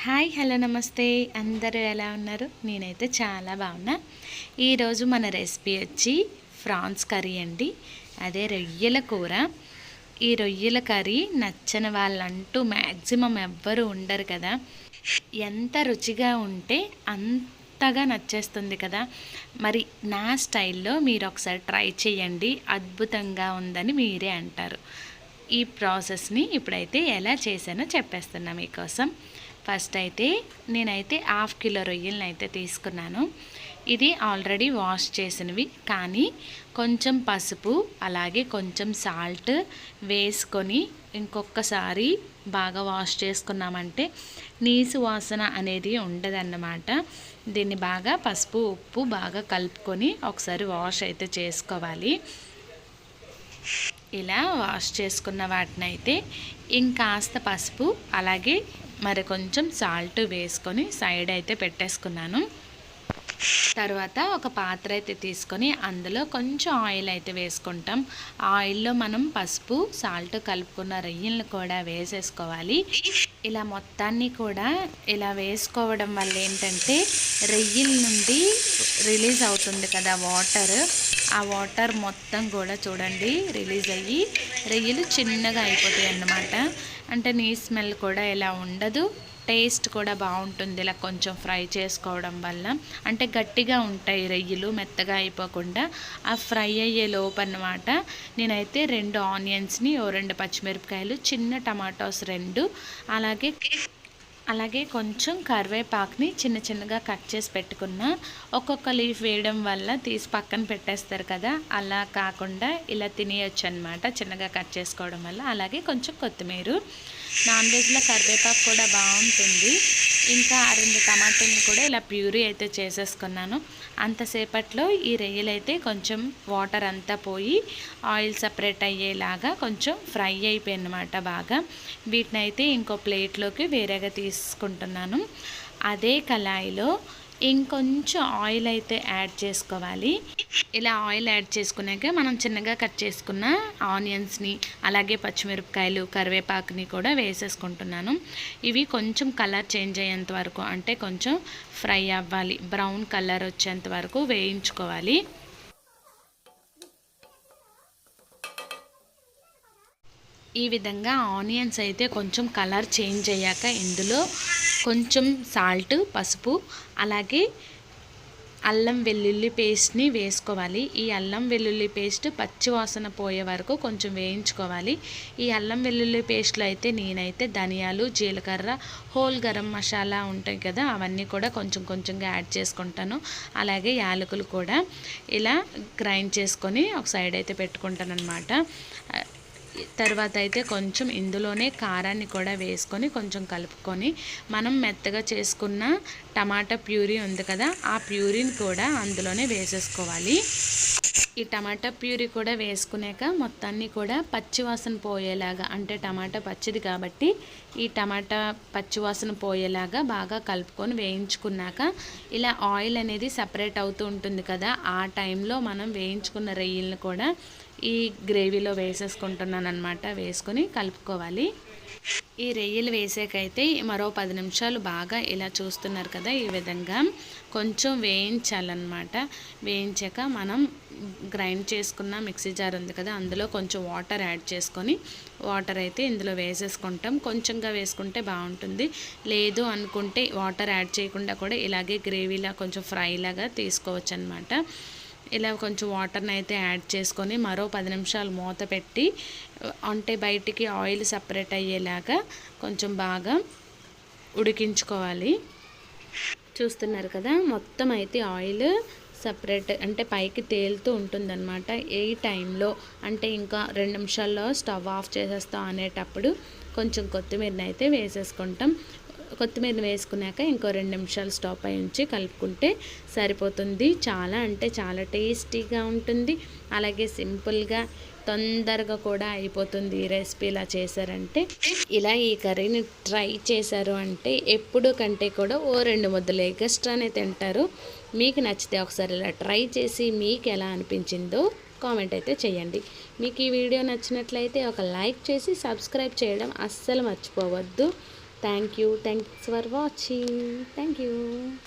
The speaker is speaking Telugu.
హాయ్ హలో నమస్తే. అందరూ ఎలా ఉన్నారు? నేనైతే చాలా బాగున్నా. ఈరోజు మన రెసిపీ వచ్చి ఫ్రాన్స్ కర్రీ అండి. అదే రొయ్యల కూర. ఈ రొయ్యల కర్రీ నచ్చని వాళ్ళంటూ మ్యాక్సిమం ఎవ్వరు ఉండరు కదా. ఎంత రుచిగా ఉంటే అంతగా నచ్చేస్తుంది కదా. మరి నా స్టైల్లో మీరు ఒకసారి ట్రై చేయండి. అద్భుతంగా ఉందని మీరే అంటారు. ఈ ప్రాసెస్ని ఇప్పుడైతే ఎలా చేశానో చెప్పేస్తున్నా మీకోసం. ఫస్ట్ అయితే నేనైతే హాఫ్ కిలో రొయ్యలను అయితే తీసుకున్నాను. ఇది ఆల్రెడీ వాష్ చేసినవి. కానీ కొంచెం పసుపు అలాగే కొంచెం సాల్ట్ వేసుకొని ఇంకొకసారి బాగా వాష్ చేసుకున్నామంటే నీసు వాసన అనేది ఉండదన్నమాట. దీన్ని బాగా పసుపు ఉప్పు బాగా కలుపుకొని ఒకసారి వాష్ అయితే చేసుకోవాలి. ఇలా వాష్ చేసుకున్న వాటిని అయితే ఇంకాస్త పసుపు అలాగే మరి కొంచెం సాల్ట్ వేసుకొని సైడ్ అయితే పెట్టేసుకున్నాను. తర్వాత ఒక పాత్ర అయితే తీసుకొని అందులో కొంచెం ఆయిల్ అయితే వేసుకుంటాం. ఆయిల్లో మనం పసుపు సాల్ట్ కలుపుకున్న రొయ్యలను కూడా వేసేసుకోవాలి. ఇలా మొత్తాన్ని కూడా ఇలా వేసుకోవడం వల్ల ఏంటంటే రొయ్యల నుండి రిలీజ్ అవుతుంది కదా వాటర్ ఆ వాటర్ మొత్తం కూడా చూడండి రిలీజ్ అయ్యి రొయ్యలు చిన్నగా అయిపోతాయి అన్నమాట. అంటే నీ స్మెల్ కూడా ఇలా ఉండదు. టేస్ట్ కూడా బాగుంటుంది ఇలా కొంచెం ఫ్రై చేసుకోవడం వల్ల. అంటే గట్టిగా ఉంటాయి రొయ్యలు మెత్తగా అయిపోకుండా. ఆ ఫ్రై అయ్యే లోపు అనమాట నేనైతే రెండు ఆనియన్స్ని ఓ రెండు పచ్చిమిరపకాయలు చిన్న టమాటోస్ రెండు అలాగే అలాగే కొంచెం కరివేపాకుని చిన్న చిన్నగా కట్ చేసి పెట్టుకున్న ఒక్కొక్క లీఫ్ వేయడం వల్ల తీసి పక్కన పెట్టేస్తారు కదా. అలా కాకుండా ఇలా తినేయచ్చు అనమాట చిన్నగా కట్ చేసుకోవడం వల్ల. అలాగే కొంచెం కొత్తిమీర. నాన్ వెజ్లో కరివేపాకు కూడా బాగుంటుంది. ఇంకా రెండు టమాటాని కూడా ఇలా ప్యూరీ అయితే చేసేసుకున్నాను. అంతసేపట్లో ఈ రొయ్యలు అయితే కొంచెం వాటర్ అంతా పోయి ఆయిల్ సపరేట్ అయ్యేలాగా కొంచెం ఫ్రై అయిపోయి అనమాట బాగా. వీటిని అయితే ఇంకో ప్లేట్లోకి వేరేగా చేసుకుంటున్నాను అదే కళాయిలో ఇంకొంచెం ఆయిల్ అయితే యాడ్ చేసుకోవాలి. ఇలా ఆయిల్ యాడ్ చేసుకున్నాక మనం చిన్నగా కట్ చేసుకున్న ఆనియన్స్ని అలాగే పచ్చిమిరపకాయలు కరివేపాకుని కూడా వేసేసుకుంటున్నాను. ఇవి కొంచెం కలర్ చేంజ్ అయ్యేంత వరకు అంటే కొంచెం ఫ్రై అవ్వాలి. బ్రౌన్ కలర్ వచ్చేంత వరకు వేయించుకోవాలి. ఈ విధంగా ఆనియన్స్ అయితే కొంచెం కలర్ చేంజ్ అయ్యాక ఇందులో కొంచెం సాల్ట్ పసుపు అలాగే అల్లం వెల్లుల్లి పేస్ట్ని వేసుకోవాలి. ఈ అల్లం వెల్లుల్లి పేస్ట్ పచ్చి వాసన పోయే వరకు కొంచెం వేయించుకోవాలి. ఈ అల్లం వెల్లుల్లి పేస్ట్లో అయితే నేనైతే ధనియాలు జీలకర్ర హోల్ గరం మసాలా ఉంటాయి కదా అవన్నీ కూడా కొంచెం కొంచెంగా యాడ్ చేసుకుంటాను. అలాగే యాలకులు కూడా ఇలా గ్రైండ్ చేసుకొని ఒక సైడ్ అయితే పెట్టుకుంటాను అనమాట తర్వాత అయితే కొంచెం ఇందులోనే కారాన్ని కూడా వేసుకొని కొంచెం కలుపుకొని మనం మెత్తగా చేసుకున్న టమాటా ప్యూరీ ఉంది కదా ఆ ప్యూరీని కూడా అందులోనే వేసేసుకోవాలి. ఈ టమాటా ప్యూరీ కూడా వేసుకున్నాక మొత్తాన్ని కూడా పచ్చివాసన పోయేలాగా అంటే టమాటా పచ్చిది కాబట్టి ఈ టమాటా పచ్చివాసన పోయేలాగా బాగా కలుపుకొని వేయించుకున్నాక ఇలా ఆయిల్ అనేది సపరేట్ అవుతూ ఉంటుంది కదా ఆ టైంలో మనం వేయించుకున్న రొయ్యలను కూడా ఈ గ్రేవీలో వేసేసుకుంటున్నాను అనమాట వేసుకొని కలుపుకోవాలి. ఈ రొయ్యలు వేసాకైతే మరో పది నిమిషాలు బాగా ఇలా చూస్తున్నారు కదా ఈ విధంగా. కొంచెం వేయించాలన్నమాట. వేయించాక మనం గ్రైండ్ చేసుకున్న మిక్సీ జార్ ఉంది కదా అందులో కొంచెం వాటర్ యాడ్ చేసుకొని వాటర్ అయితే ఇందులో వేసేసుకుంటాం. కొంచెంగా వేసుకుంటే బాగుంటుంది. లేదు అనుకుంటే వాటర్ యాడ్ చేయకుండా కూడా ఇలాగే గ్రేవీలా కొంచెం ఫ్రై లాగా తీసుకోవచ్చు అనమాట ఇలా కొంచెం వాటర్ని అయితే యాడ్ చేసుకొని మరో పది నిమిషాలు మూత పెట్టి అంటే బయటికి ఆయిల్ సపరేట్ అయ్యేలాగా కొంచెం బాగా ఉడికించుకోవాలి. చూస్తున్నారు కదా మొత్తం అయితే ఆయిల్ సపరేట్ అంటే పైకి తేలుతూ ఉంటుందన్నమాట. ఏ టైంలో అంటే ఇంకా రెండు నిమిషాల్లో స్టవ్ ఆఫ్ చేసేస్తాం అనేటప్పుడు కొంచెం కొత్తిమీరని అయితే వేసేసుకుంటాం. కొత్తిమీర వేసుకున్నాక ఇంకో రెండు నిమిషాలు స్టవ్ పై ఉంచి కలుపుకుంటే సరిపోతుంది. చాలా అంటే చాలా టేస్టీగా ఉంటుంది. అలాగే సింపుల్గా తొందరగా కూడా అయిపోతుంది ఈ రెసిపీ ఇలా చేశారంటే. ఇలా ఈ కర్రీని ట్రై చేశారు అంటే ఎప్పుడు కంటే కూడా ఓ రెండు ముద్దలు ఎగస్ట్రానే తింటారు. మీకు నచ్చితే ఒకసారి ఇలా ట్రై చేసి మీకు ఎలా అనిపించిందో కామెంట్ అయితే చేయండి. మీకు ఈ వీడియో నచ్చినట్లయితే ఒక లైక్ చేసి సబ్స్క్రైబ్ చేయడం అస్సలు మర్చిపోవద్దు. Thank you. Thanks for watching. Thank you.